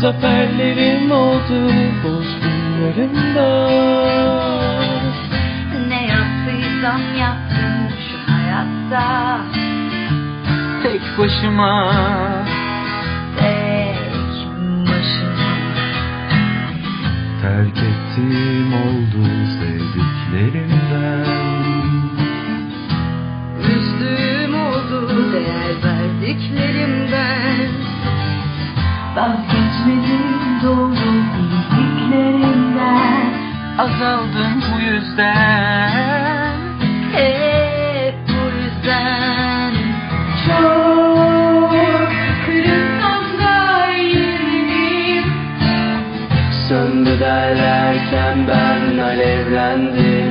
Zaferlerim oldu bozgunlarımda. Ne yaptıysam yaptım şu hayatta. Tek başıma. Tek başıma. Terk ettiğim oldu sevdiklerimden. Üzdüğüm Azaldım bu yüzden. Hep bu yüzden. Çok kırılsam da yenileyim. Söndü derlerken ben alevlendim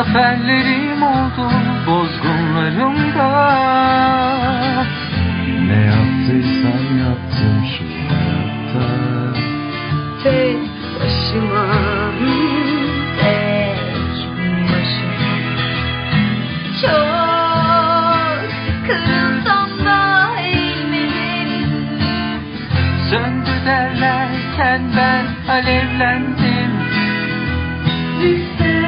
zaferlerim oldu bozgunlarımda. Ne yaptıysam yaptım şu hayatta. Tek başıma Çok kırılsam da eğilmedim Söndü derlerken ben alevlendim. Lütfen